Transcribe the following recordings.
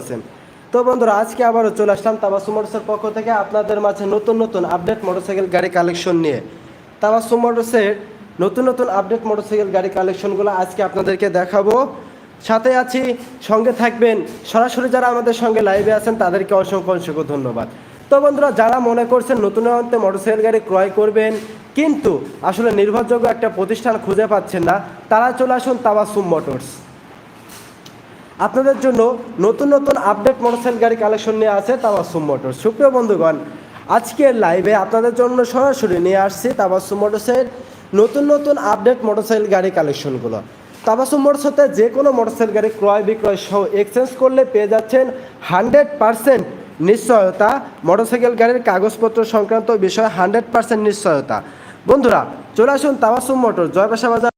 আছেন তো বন্ধুরা, আজকে আবারও চলে আসলাম তাবাসু মোটরসের পক্ষ থেকে আপনাদের মাঝে নতুন নতুন আপডেট মোটরসাইকেল গাড়ি কালেকশন নিয়ে। তাবাসু মোটরসের নতুন নতুন আপডেট মোটরসাইকেল গাড়ি কালেকশনগুলো আজকে আপনাদেরকে দেখাবো। সাথে আছি, সঙ্গে থাকবেন সরাসরি যারা আমাদের সঙ্গে লাইভে আছেন, তাদেরকে অসংখ্য অসংখ্য ধন্যবাদ। তো বন্ধুরা, যারা মনে করছেন নতুন অন্তে মোটরসাইকেল গাড়ি ক্রয় করবেন, কিন্তু আসলে নির্ভরযোগ্য একটা প্রতিষ্ঠান খুঁজে পাচ্ছেন না, তারা চলে আসুন তাবাসুম মোটরস। আপনাদের জন্য নতুন নতুন আপডেট মোটরসাইকেল গাড়ি কালেকশন নিয়ে আছে তাবাসুম মোটর সুপ্রিয় বন্ধুগণ আজকের লাইভে আপনাদের জন্য সরাসরি নিয়ে আসছি তাবাসুম মোটরসের নতুন নতুন আপডেট মোটরসাইকেল গাড়ি কালেকশনগুলো তাবাসুম মোটরসতে যে কোনো মোটরসাইকেল গাড়ি ক্রয় বিক্রয় সহ এক্সচেঞ্জ করলে পেয়ে যাচ্ছেন হান্ড্রেড পারসেন্ট নিশ্চয়তা মোটরসাইকেল গাড়ির কাগজপত্র সংক্রান্ত বিষয়ে হান্ড্রেড পারসেন্ট নিশ্চয়তা। বন্ধুরা, চলে আসুন তাবাসুম মোটর জয়পাশা বাজার।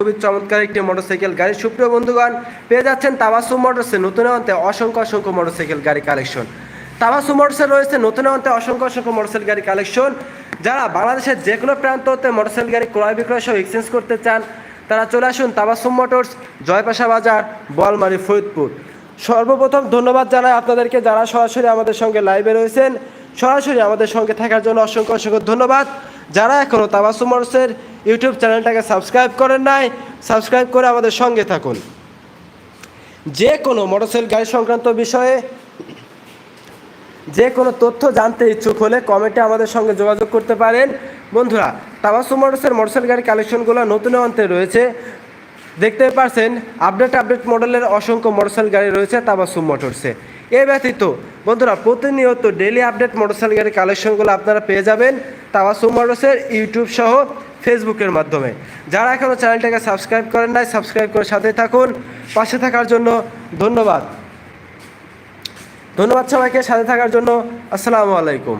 খুবই চমৎকার একটি মোটরসাইকেল গাড়ি। সুপ্রিয় বন্ধুগণ, পেয়ে যাচ্ছেন তাবাসু মোটরসে নতুন অন্তে অসংখ্য অসংখ্য মোটরসাইকেল গাড়ি কালেকশন। তাবাসু মোটরসে রয়েছে নতুন অন্তে অসংখ্য অসংখ্য মোটরসাইকেল গাড়ি কালেকশন। যারা বাংলাদেশের যে কোনো প্রান্ত হতে মোটরসাইকেল গাড়ি ক্রয় বিক্রয় সহ এক্সচেঞ্জ করতে চান, তারা চলে আসুন তাবাসুম মোটরস, জয়পাশা বাজার, বলমারি, ফরিদপুর। সর্বপ্রথম ধন্যবাদ জানাই আপনাদেরকে যারা সরাসরি আমাদের সঙ্গে লাইভে রয়েছেন। সরাসরি আমাদের সঙ্গে থাকার জন্য অসংখ্য অসংখ্য ধন্যবাদ। যারা এখনও তাবাসু মোটরসের ইউটিউব চ্যানেলটাকে সাবস্ক্রাইব করেন নাই, সাবস্ক্রাইব করে আমাদের সঙ্গে থাকুন। যে কোনো মোটরসাইকেল গাড়ি সংক্রান্ত বিষয়ে যে কোনো তথ্য জানতে ইচ্ছুক হলে কমেন্টে আমাদের সঙ্গে যোগাযোগ করতে পারেন। বন্ধুরা তাবাসু মোটরসের মোটরসাইকেল গাড়ি কালেকশনগুলো নতুন অন্তে রয়েছে। দেখতে পারছেন আপডেট আপডেট মডেলের অসংখ্য মোটরসাইকেল গাড়ি রয়েছে তাবাসুম মোটরসে। এ ব্যতীত, বন্ধুরা, প্রতিনিয়ত ডেলি আপডেট মোটরসাইকেল গাড়ি কালেকশনগুলো আপনারা পেয়ে যাবেন তাবাসুম মোটরসের ইউটিউব সহ। ফেসবুকের মাধ্যমে। যারা এখনও চ্যানেলটাকে সাবস্ক্রাইব করেন নাই, সাবস্ক্রাইব করে সাথে থাকুন। পাশে থাকার জন্য ধন্যবাদ। ধন্যবাদ সবাইকে, সাথে থাকার জন্য আসসালামু আলাইকুম।